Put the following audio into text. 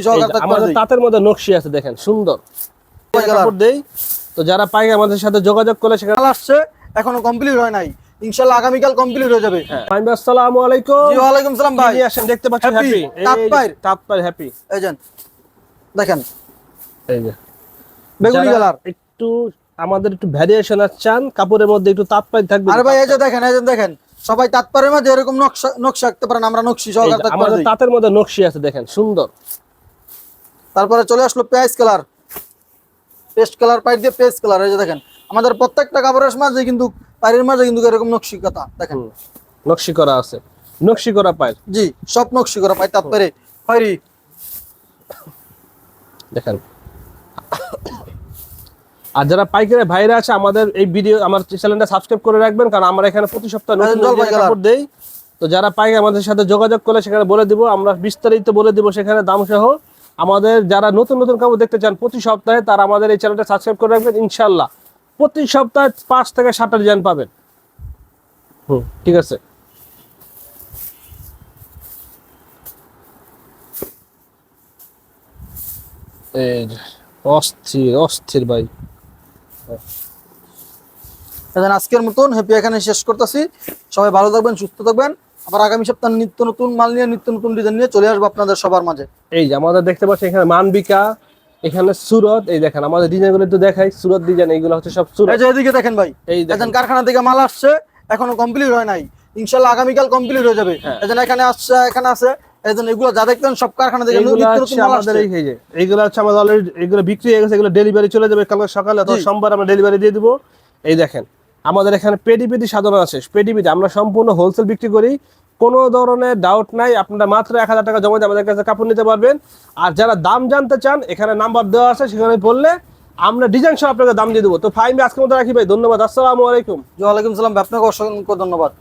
নকশি আমাদের তাঁতের মধ্যে নকশি আছে দেখেন সুন্দর। কাপড় দেই। তো যারা পাই আমাদের সাথে যোগাযোগ করলে সেখানে আসছে এখনও কমপ্লিট হয় নাই। ইনশাআল্লাহ আগামীকাল কমপ্লিট হয়ে যাবে। ভাই আসসালামু আলাইকুম। জি ওয়ালাইকুম সালাম ভাই। আসেন দেখতে পাচ্ছেন হ্যাপি তাঁত পায়ের। হ্যাপি এই যে দেখেন। এই যে। বেগুনি কালার। একটু আমাদের একটু চান কাপড়ের মধ্যে একটু থাকবে। আরে ভাই এই যে দেখেন এই যে দেখেন। সবাই তাৎপরের এরকম নকশা নকশা আঁকতে পারেন আমরা নকশি এই সহকারে আমাদের তাঁতের মধ্যে নকশি আছে দেখেন সুন্দর। তারপরে চলে আসলো পেঁয়াজ কালার। পেস্ট কালার পাইপ দিয়ে পেস্ট কালার এই যে দেখেন। আমাদের প্রত্যেকটা কাপড়ের মাঝে কিন্তু পায়ের মাঝে কিন্তু এরকম নকশি কথা দেখেন। নকশি করা আছে। নকশি করা পায়ের জি সব নকশি করা পাই তাৎপরে খয়রি দেখেন। আর যারা পাইকারি ভাইরা আছে আমাদের এই ভিডিও আমার চ্যানেলটা সাবস্ক্রাইব করে রাখবেন কারণ আমরা এখানে প্রতি সপ্তাহে নতুন নতুন কাপড় দেই। তো যারা পাইকারি আমাদের সাথে যোগাযোগ করলে সেখানে বলে দিব আমরা বিস্তারিত বলে দিব সেখানে দাম সহ আমাদের যারা নতুন নতুন কাপড় দেখতে চান, প্রতি সপ্তাহে তারা আমাদের এই চ্যানেলটা সাবস্ক্রাইব করে রাখবেন ইনশাল্লাহ প্রতি সপ্তাহে পাঁচ থেকে সাতটা ডিজাইন পাবেন। হুম, ঠিক আছে। অস্থির অস্থির ভাই। এখন আজকের মতন হ্যাপি এখানে শেষ করতেছি। সবাই ভালো থাকবেন সুস্থ থাকবেন। আবার আগামী সপ্তাহে নিত্য নতুন মাল নিয়ে নিত্য নতুন ডিজাইন নিয়ে চলে আসব আপনাদের সবার মাঝে। এই যে আমাদের দেখতে পাচ্ছি এখানে মানবিকা এখানে সুরত এই দেখেন আমাদের ডিজাইনগুলো একটু দেখাই। সুরত ডিজাইন এইগুলো হচ্ছে সব সুরত। এই যে এদিকে দেখেন ভাই এই দেখেন। কারখানা থেকে মাল আসছে এখনও কমপ্লিট হয় নাই। ইনশাল্লাহ আগামীকাল কমপ্লিট হয়ে যাবে। হ্যাঁ। এই জন্য এখানে আসছে এখানে আছে এই জন্য এগুলো যা দেখতেন সব কারখানা থেকে আমাদের এই যে এইগুলো হচ্ছে আমাদের অলরেডি এগুলো বিক্রি হয়ে গেছে এগুলো ডেলিভারি চলে যাবে কালকে সকালে অথবা সোমবার আমরা ডেলিভারি দিয়ে দিব। এই দেখেন আমাদের এখানে পেডি পেডি আছে, পেডি পেডি। আমরা সম্পূর্ণ হোলসেল বিক্রি করি। কোনো ধরনের ডাউট নাই, আপনারা মাত্র এক হাজার টাকা জমা দিয়ে আমাদের কাছে কাপড় নিতে পারবেন। আর যারা দাম জানতে চান, এখানে নাম্বার দেওয়া আছে, সেখানে বললে আমরা ডিজাইন সহ আপনাকে দাম দিয়ে দেবো। তো ফাইন আজকে মতো রাখি ভাই, ধন্যবাদ, আসসালামু আলাইকুম। ওয়ালাইকুম সালাম আপনাকে অসংখ্য ধন্যবাদ।